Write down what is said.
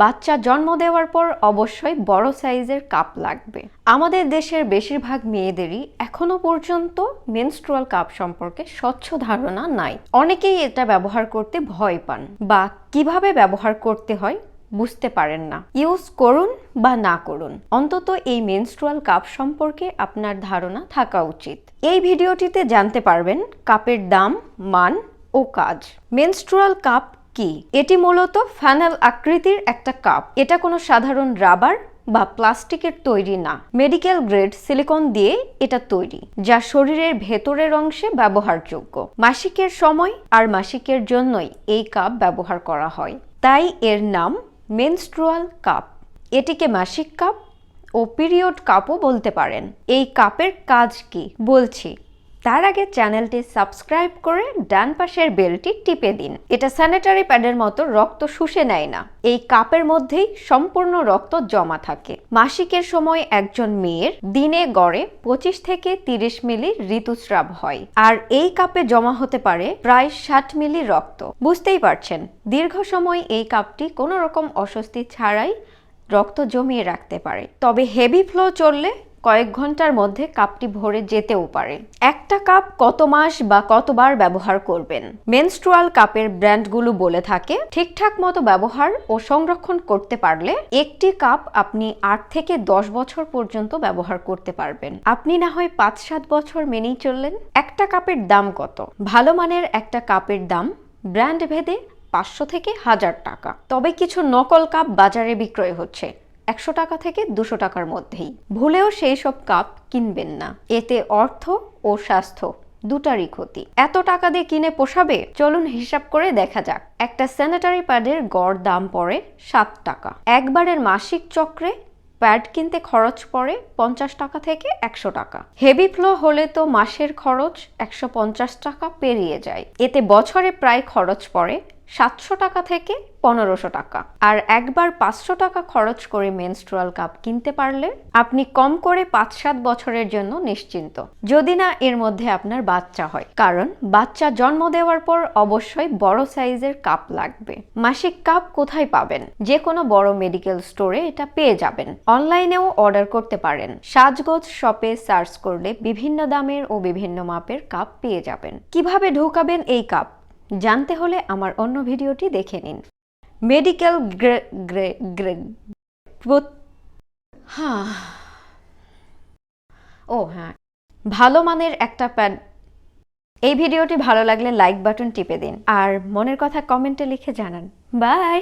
বাচ্চা জন্ম দেওয়ার পর অবশ্যই বড় সাইজের কাপ লাগবে। আমাদের দেশের বেশিরভাগ মেয়েদেরই এখনও পর্যন্ত মেনস্ট্রুয়াল কাপ সম্পর্কে স্বচ্ছ ধারণা নাই। অনেকেই এটা ব্যবহার করতে ভয় পান বা কীভাবে ব্যবহার করতে হয় বুঝতে পারেন না। ইউজ করুন বা না করুন, অন্তত এই মেনস্ট্রুয়াল কাপ সম্পর্কে আপনার ধারণা থাকা উচিত। এই ভিডিওটিতে জানতে পারবেন কাপের দাম, মান ও কাজ। মেনস্ট্রুয়াল কাপ কি? এটি মূলত ফ্যানেল আকৃতির একটা কাপ। এটা কোনো সাধারণ রাবার বা প্লাস্টিকের তৈরি না। মেডিকেল গ্রেড সিলিকন দিয়ে এটা তৈরি, যা শরীরের ভেতরের অংশে ব্যবহারযোগ্য। মাসিকের সময় আর মাসিকের জন্যই এই কাপ ব্যবহার করা হয়। তাই এর নাম মেনস্ট্রুয়াল কাপ। এটিকে মাসিক কাপ ও পিরিয়ড কাপও বলতে পারেন। এই কাপের কাজ কি? বলছি তার আগে চ্যানেলটি সাবস্ক্রাইব করে ডান পাশের বেলটি টিপে দিন। এটা স্যানিটারি প্যাডের মতো রক্ত শুষে নেয় না। এই কাপের মধ্যেই সম্পূর্ণ রক্ত জমা থাকে। মাসিকের সময় একজন মেয়ের দিনে গড়ে পঁচিশ থেকে তিরিশ মিলি ঋতুস্রাব হয়। আর এই কাপে জমা হতে পারে প্রায় ষাট মিলি রক্ত। বুঝতেই পারছেন, দীর্ঘ সময় এই কাপটি কোনো রকম অস্বস্তি ছাড়াই রক্ত জমিয়ে রাখতে পারে। তবে হেভি ফ্লো চললে কয়েক ঘণ্টার মধ্যে কাপটি ভরে যেতেও পারে। একটা কাপ কত মাস বা কতবার ব্যবহার করবেন? মেনস্ট্রুয়াল কাপের ব্র্যান্ডগুলো বলে থাকে, ঠিকঠাক মতো ব্যবহার ও সংরক্ষণ করতে পারলে একটি কাপ আপনি আট থেকে দশ বছর পর্যন্ত ব্যবহার করতে পারবেন। আপনি না হয় পাঁচ সাত বছর মেনেই চললেন। একটা কাপের দাম কত? ভালো মানের একটা কাপের দাম ব্র্যান্ড ভেদে পাঁচশো থেকে হাজার টাকা। তবে কিছু নকল কাপ বাজারে বিক্রয় হচ্ছে। একশো টাকা থেকে দুশো টাকার মধ্যেই। ভুলেও সেই সব কাপ কিনবেন না। এতে অর্থ ও স্বাস্থ্য দুটারই ক্ষতি। এত টাকা দিয়ে কিনে পোষাবে? চলুন হিসাব করে দেখা যাক। একটা স্যানিটারি প্যাডের গড় দাম পড়ে সাত টাকা। একবারের মাসিক চক্রে প্যাড কিনতে খরচ পড়ে পঞ্চাশ টাকা থেকে একশো টাকা। হেভি ফ্লো হলে তো মাসের খরচ একশো পঞ্চাশ টাকা পেরিয়ে যায়। এতে বছরে প্রায় খরচ পড়ে সাতশো টাকা থেকে পনেরোশো টাকা। আর একবার পাঁচশো টাকা খরচ করে মেনস্ট্রুয়াল কাপ কিনতে পারলে আপনি কম করে পাঁচ সাত বছরের জন্য নিশ্চিন্ত। যদি না, এর মধ্যে আপনার বাচ্চা হয়। কারণ বাচ্চা জন্ম দেওয়ার পর অবশ্যই বড় সাইজের কাপ লাগবে। মাসিক কাপ কোথায় পাবেন? যে কোনো বড় মেডিকেল স্টোরে এটা পেয়ে যাবেন। অনলাইনেও অর্ডার করতে পারেন। সাজগোজ শপে সার্চ করলে বিভিন্ন দামের ও বিভিন্ন মাপের কাপ পেয়ে যাবেন। কীভাবে ঢোকাবেন এই কাপ জানতে হলে আমার অন্য ভিডিওটি দেখে নিন। মেডিকেল গ্রে হ্যাঁ ও হ্যাঁ। ভালো মানের একটা প্যান। এই ভিডিওটি ভালো লাগলে লাইক বাটন টিপে দিন। আর মনের কথা কমেন্টে লিখে জানান। বাই।